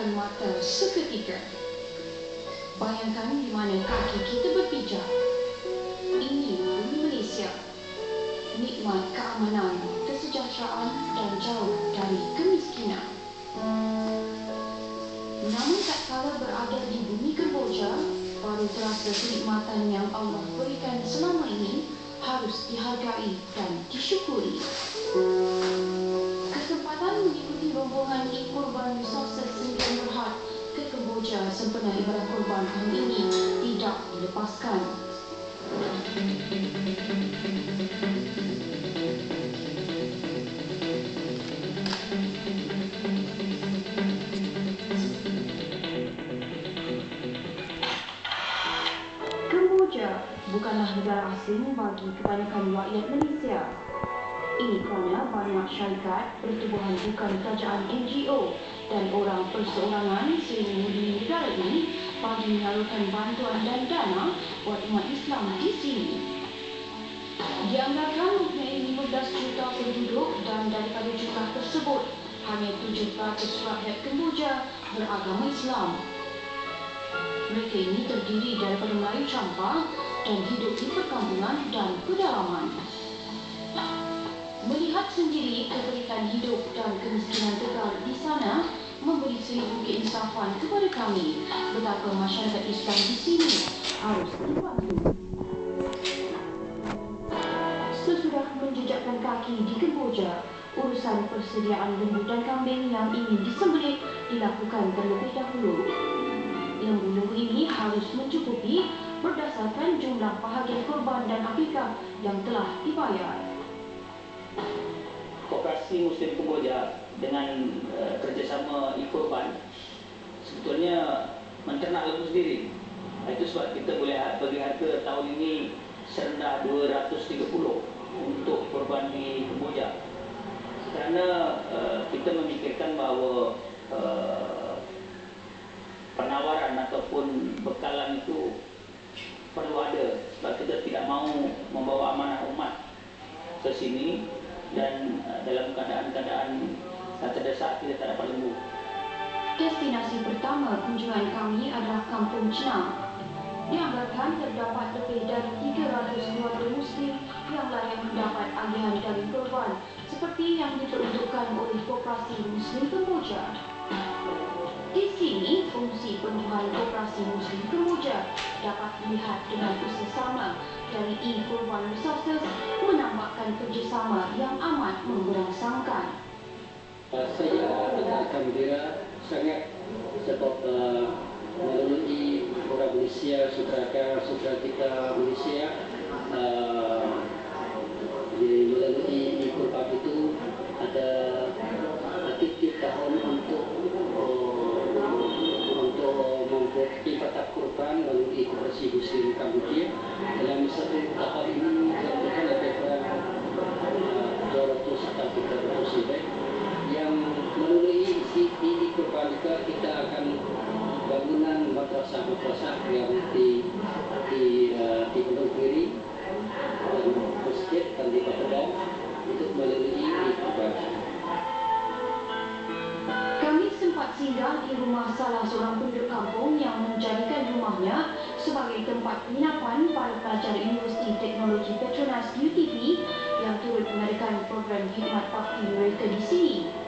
memejamkan mata seketika. Bayangkan di mana kaki kita berpijak. Ini bumi Malaysia. Nikmat keamanan, kesejahteraan dan jauh dari kemiskinan. Namun tak kala berada di bumi Kemboja, baru terasa kenikmatan yang Allah berikan selama ini harus dihargai dan disyukuri. Kesempatan mengikuti rombongan e-kurban Resources Sembilan Berhad ke Kemboja sempena ibadah kurban tahun ini tidak dilepaskan. Kemboja bukanlah negara asing bagi kebanyakan rakyat Malaysia. Ini kerana banyak syarikat, pertubuhan bukan kerajaan NGO dan orang perseorangan sering di negara ini bagi menyalurkan bantuan dan dana buat umat Islam di sini. Dianggarkan mempunyai 15 juta penduduk dan daripada jumlah tersebut hanya 7% rakyat Kemboja beragama Islam. Mereka ini terdiri daripada Melayu campur dan hidup di perkampungan dan pedalaman. Melihat sendiri keberikan hidup dan kemiskinan tegar di sana memberi seribu keinsafan kepada kami betapa masyarakat Islam di sini harus dibantu. Sesudah menjejakkan kaki di Kemboja, urusan persediaan lembu dan kambing yang ingin disembelih dilakukan terlebih dahulu. Lembu-lembu ini harus mencukupi berdasarkan jumlah bahagian korban dan akikah yang telah dibayar. Koperasi Muslim Kemboja dengan uh, kerjasama e-korban sebetulnya menternak lembu sendiri. Itu sebab kita boleh bagi harga tahun ini serendah 230 untuk korban di Kemboja. Kerana uh, kita memikirkan bahawa uh, penawaran ataupun bekalan itu perlu ada sebab kita tidak mahu membawa amanah umat ke sini dan uh, dalam keadaan-keadaan terdesak kita tak dapat lembu. Destinasi pertama kunjungan kami adalah Kampung Cina. Dianggarkan terdapat lebih dari 300 keluarga Muslim yang layak mendapat agihan dari korban seperti yang diperuntukkan oleh Koperasi Muslim Kemboja. Fungsi penuhan Koperasi Muslim Kemboja dapat dilihat dengan usaha dari e-Kurban Resources menambahkan kerjasama yang amat memberangsangkan. Saya agak gembira sangat sebab uh, melalui orang Malaysia, saudara saudara kita Malaysia uh, tempat penginapan para pelajar Universiti Teknologi Petronas UTP yang turut mengadakan program khidmat bakti mereka di sini.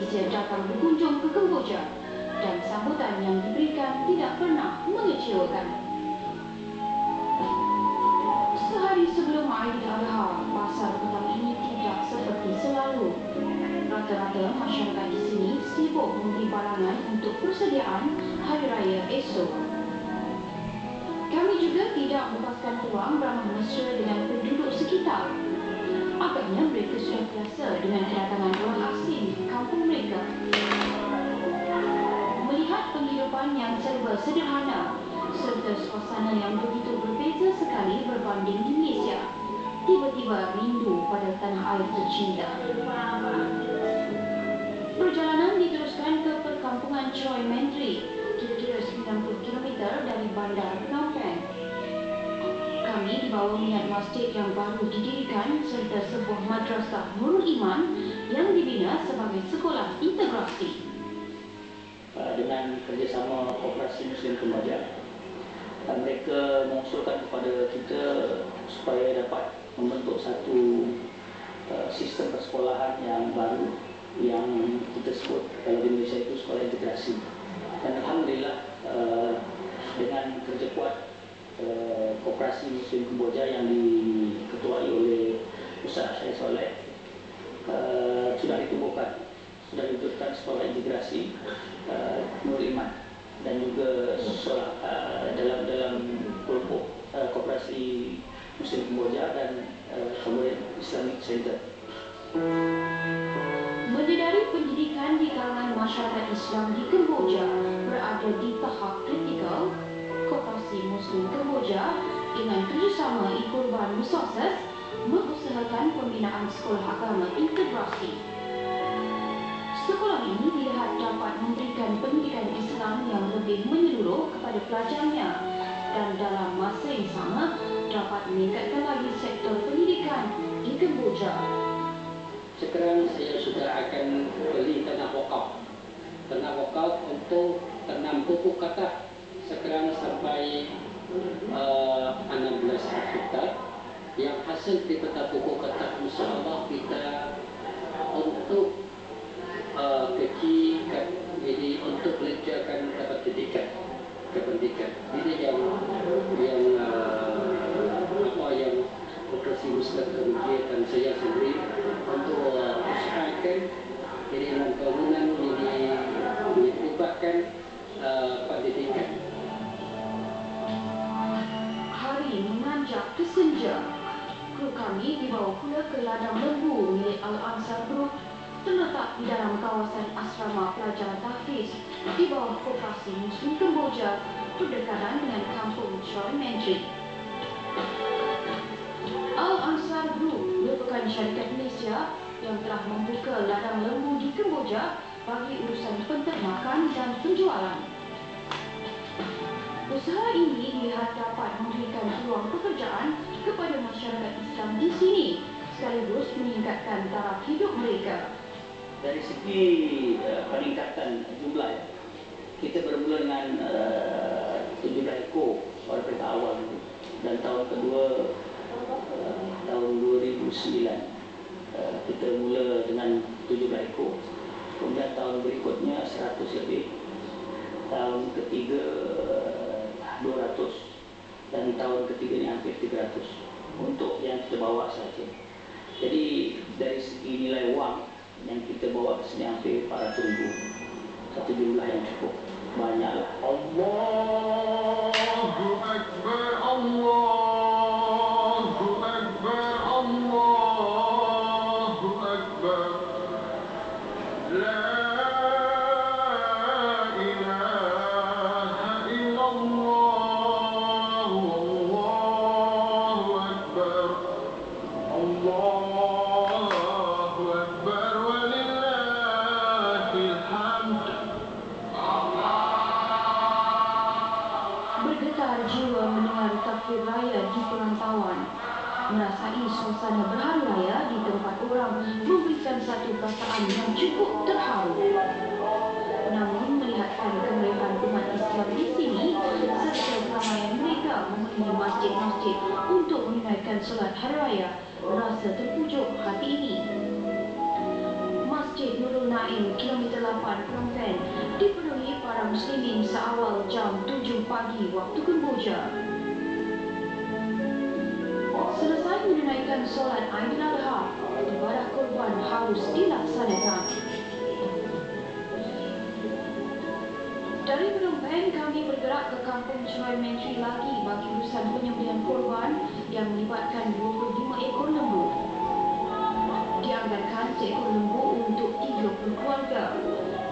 Malaysia datang berkunjung ke Kemboja dan sambutan yang diberikan tidak pernah mengecewakan. Sehari sebelum Aidiladha, pasar petang ini tidak seperti selalu. Rata-rata masyarakat di sini sibuk membeli barangan untuk persediaan Hari Raya esok. Kami juga tidak melepaskan peluang beramah mesra dengan penduduk sekitar. Agaknya mereka sudah biasa dengan kedatangan orang asing di kampung mereka. Melihat penghidupan yang serba sederhana serta suasana yang begitu berbeza sekali berbanding di Malaysia. Tiba-tiba rindu pada tanah air tercinta. Perjalanan diteruskan ke perkampungan Choi Mentri, kira-kira 90 km dari bandar Phnom Penh. Kami dibawa melihat masjid yang baru didirikan serta sebuah madrasah Nurul Iman yang dibina sebagai sekolah integrasi. Uh, dengan kerjasama Koperasi Muslim Kembaja dan mereka mengusulkan kepada kita supaya dapat membentuk satu uh, sistem persekolahan yang baru yang kita sebut kalau di Malaysia itu sekolah integrasi dan Alhamdulillah uh, dengan kerja kuat uh, Koperasi Muslim Kemboja yang diketuai oleh Ustaz Syed Soleh uh, sudah ditubuhkan sudah diwujudkan sekolah integrasi uh, Nur Iman dan juga sekolah uh, dalam dalam kelompok uh, koperasi Muslim Kamboja dan uh, kemudian Islamic Center. Menyedari pendidikan di kalangan masyarakat Islam di Kemboja berada di tahap kritikal, Koperasi Muslim Kemboja dengan kerjasama Ikurban Resources mengusahakan pembinaan sekolah agama integrasi. Sekolah ini dilihat dapat memberikan pendidikan Islam yang lebih menyeluruh kepada pelajarnya dan dalam masa yang sama dapat meningkatkan lagi sektor pendidikan di Kemboja. Sekarang saya sudah akan beli tanah wakaf. Tanah wakaf untuk tanam pupuk kata. Sekarang sampai uh, 16 hektar. Yang hasil di peta pupuk kata insyaAllah kita untuk uh, kecil kan, jadi untuk belajarkan dapat pendidikan kependidikan ini yang yang uh, apa yang operasi Muslim kemudian dan saya sendiri untuk uh, usahakan jadi pembangunan ini menyebabkan uh, pendidikan kami dibawa pula ke ladang lembu milik Al-Ansar Group terletak di dalam kawasan asrama pelajar Tafiz di bawah Koperasi Muslim Kemboja berdekatan dengan kampung Choi Mentri. Al-Ansar Group merupakan syarikat Malaysia yang telah membuka ladang lembu di Kemboja bagi urusan penternakan dan penjualan. Usaha ini dilihat dapat memberikan peluang pekerjaan kepada masyarakat Islam di sini sekaligus meningkatkan taraf hidup mereka. Dari segi uh, peningkatan jumlah ya, kita bermula dengan uh, 17 ekor pada peringkat awal dan tahun kedua uh, tahun 2009 uh, kita mula dengan 17 ekor. Kemudian tahun berikutnya 100 lebih. Tahun ketiga 200 dan tahun ketiga ini hampir 300 untuk yang kita bawa saja. Jadi dari segi nilai wang yang kita bawa ke sini hampir 400 ribu. Satu jumlah yang cukup. Banyaklah. Allahu Merasai suasana berhari raya di tempat orang memberikan satu perasaan yang cukup terharu. Namun melihatkan kemeriahan umat Islam di sini serta keramaian mereka memenuhi masjid-masjid untuk menunaikan solat hari raya, rasa terpujuk hati ini. Masjid Nurul Naim, kilometer 8 Phnom Penh, dipenuhi para muslimin seawal jam 7 pagi waktu Kemboja. Selesai menunaikan solat Aidiladha, ibadah korban harus dilaksanakan. Dari Phnom Penh, kami bergerak ke kampung Choi Mentri lagi bagi urusan penyembelihan korban yang melibatkan 25 ekor lembu. Dianggarkan seekor lembu untuk 30 keluarga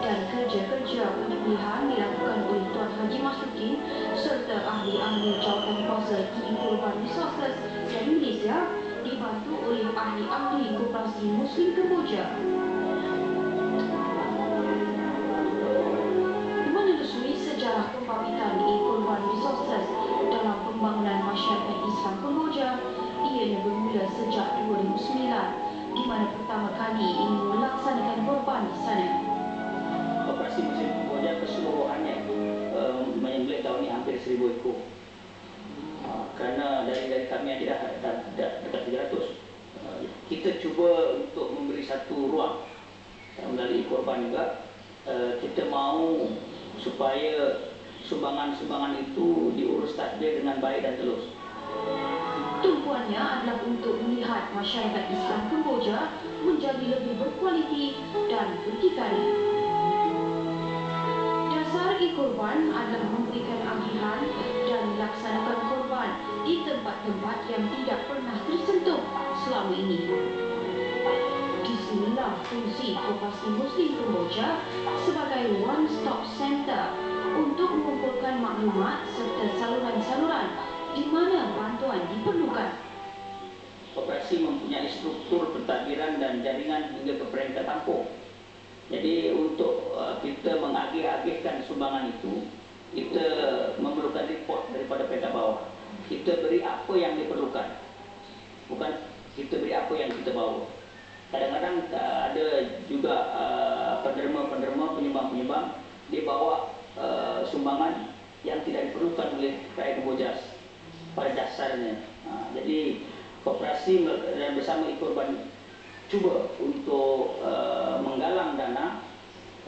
dan kerja-kerja penyembelihan dilakukan oleh Tuan Haji Masukin serta ahli-ahli jawatan kuasa di Kurban Resources dari Malaysia dibantu oleh ahli-ahli Koperasi Muslim Kemboja. Menelusuri sejarah pembabit Kurban Resources dalam pembangunan masyarakat Islam Kemboja, ianya bermula sejak 2009 di mana pertama kali ingin hampir 1000 ekor. Uh, kerana dari dari kami yang tidak dah, dah, dekat 300 uh, kita cuba untuk memberi satu ruang uh, melalui korban juga uh, kita mahu supaya sumbangan-sumbangan itu diurus takdir dengan baik dan telus. Tumpuannya adalah untuk melihat masyarakat Islam Kemboja menjadi lebih berkualiti dan berdikari. E-korban adalah memberikan agihan dan melaksanakan korban di tempat-tempat yang tidak pernah tersentuh selama ini. Di sinilah fungsi Koperasi Muslim Kemboja sebagai one-stop center untuk mengumpulkan maklumat serta saluran-saluran di mana bantuan diperlukan. Koperasi mempunyai struktur pentadbiran dan jaringan hingga ke peringkat kampung. Jadi untuk uh, kita mengagih-agihkan sumbangan itu, kita memerlukan report daripada peringkat bawah. Kita beri apa yang diperlukan. Bukan kita beri apa yang kita bawa. Kadang-kadang uh, ada juga uh, penderma-penderma, penyumbang-penyumbang, dia bawa uh, sumbangan yang tidak diperlukan oleh rakyat Kembojas pada dasarnya. Ha, jadi koperasi dan bersama Ikorban cuba untuk uh, menggalang dana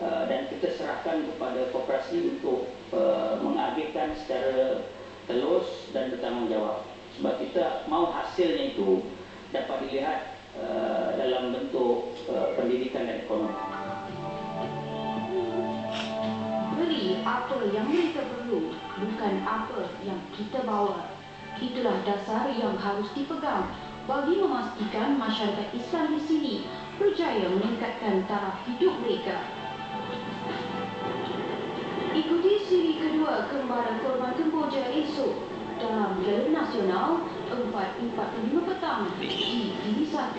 uh, dan kita serahkan kepada koperasi untuk uh, mengagihkan secara telus dan bertanggungjawab. Sebab kita mau hasilnya itu dapat dilihat uh, dalam bentuk uh, pendidikan dan ekonomi. Beri apa yang mereka perlu, bukan apa yang kita bawa. Itulah dasar yang harus dipegang bagi memastikan masyarakat Islam di sini berjaya meningkatkan taraf hidup mereka. Ikuti siri kedua Kembaran Korban Kemboja esok dalam Galeri Nasional 4.45 petang di TV1.